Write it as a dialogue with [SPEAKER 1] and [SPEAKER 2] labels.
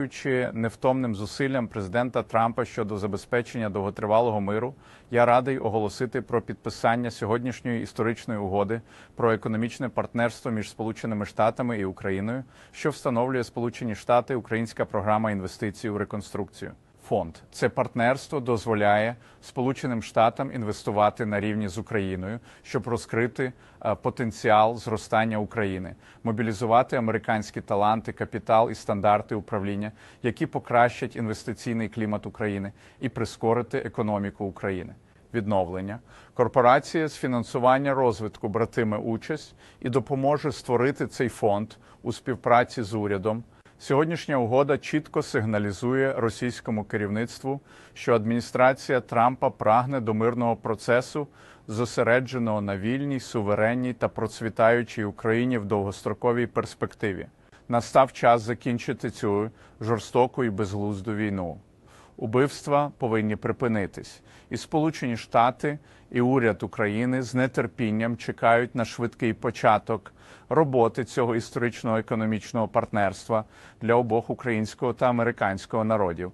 [SPEAKER 1] Дякуючи невтомним зусиллям президента Трампа щодо забезпечення довготривалого миру, я радий оголосити про підписання сьогоднішньої історичної угоди про економічне партнерство між Сполученими Штатами і Україною, що встановлює Сполучені Штати Українська програма інвестицій у реконструкцію. Фонд це партнерство дозволяє Сполученим Штатам інвестувати на рівні з Україною, щоб розкрити е, потенціал зростання України, мобілізувати американські таланти, капітал і стандарти управління, які покращать інвестиційний клімат України і прискорити економіку України. Відновлення корпорація з фінансування розвитку братиме участь і допоможе створити цей фонд у співпраці з урядом. Сьогоднішня угода чітко сигналізує російському керівництву, що адміністрація Трампа прагне до мирного процесу, зосередженого на вільній, суверенній та процвітаючій Україні в довгостроковій перспективі. Настав час закінчити цю жорстоку і безглузду війну. Убивства повинні припинитись, і Сполучені Штати і уряд України з нетерпінням чекають на швидкий початок роботи цього історичного економічного партнерства для обох українського та американського народів.